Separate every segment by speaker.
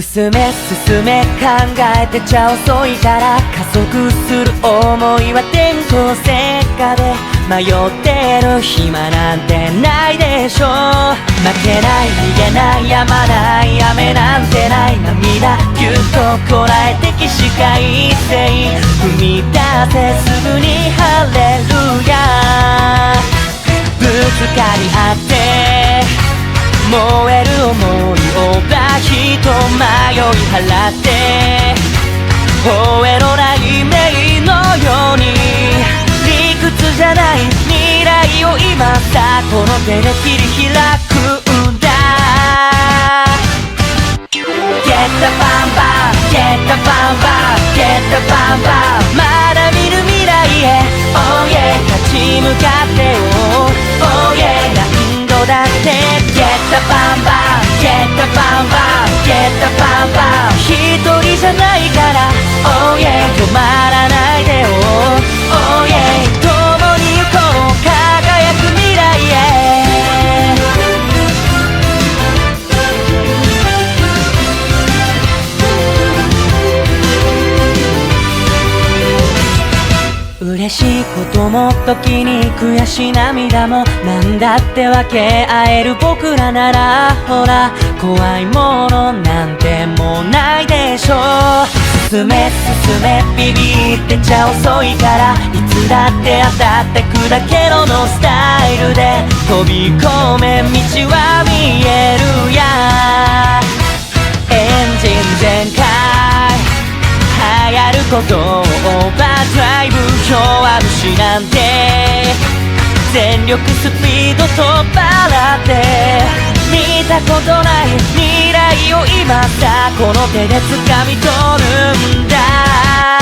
Speaker 1: 進め進め考えてちゃ遅いから加速する思いは電光石火で迷ってる暇なんてないでしょう負けない逃げないやまない雨なんてない涙ぎゅっとこらえて起死回生踏み出せすぐにハレルヤぶつかり合って燃える想いと迷い払って吠えのない目のように理屈じゃない未来を今さこの手で切り開くんだ Get the bam bam Get the bam bam Get the bam bam まだ見ぬ未来へ Oh yeah 立ち向かってよ Oh yeah 何度だって Get the bam bam ひとりじゃないからおいえ止まるしいことも時に悔しい涙もなんだって分け合える僕らならほら怖いものなんてもうないでしょ。う進め進めビビってちゃ遅いからいつだって当たってくだけののスタイルで飛び込め道は見えるやエンジン全開流行ることしなんて。全力スピードとバラって見たことない未来を今さこの手で掴み取るんだ。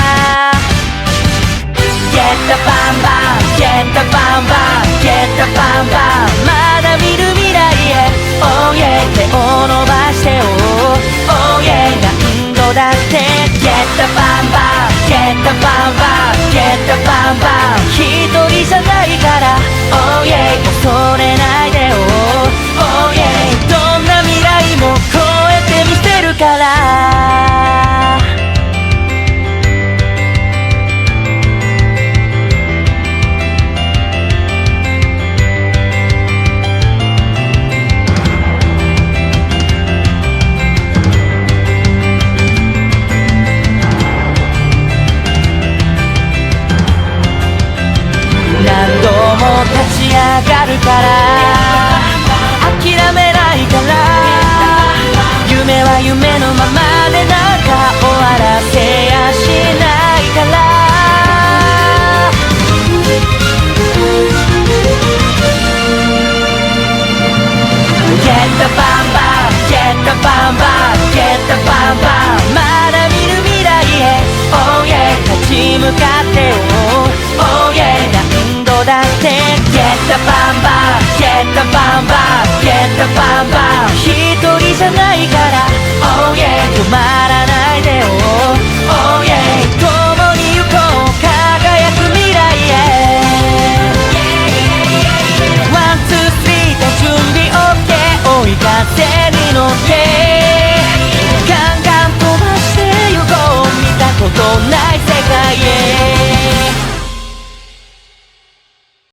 Speaker 1: から。諦めないから。夢は夢のままでな。ンバンゲットバンバン。一人じゃないから。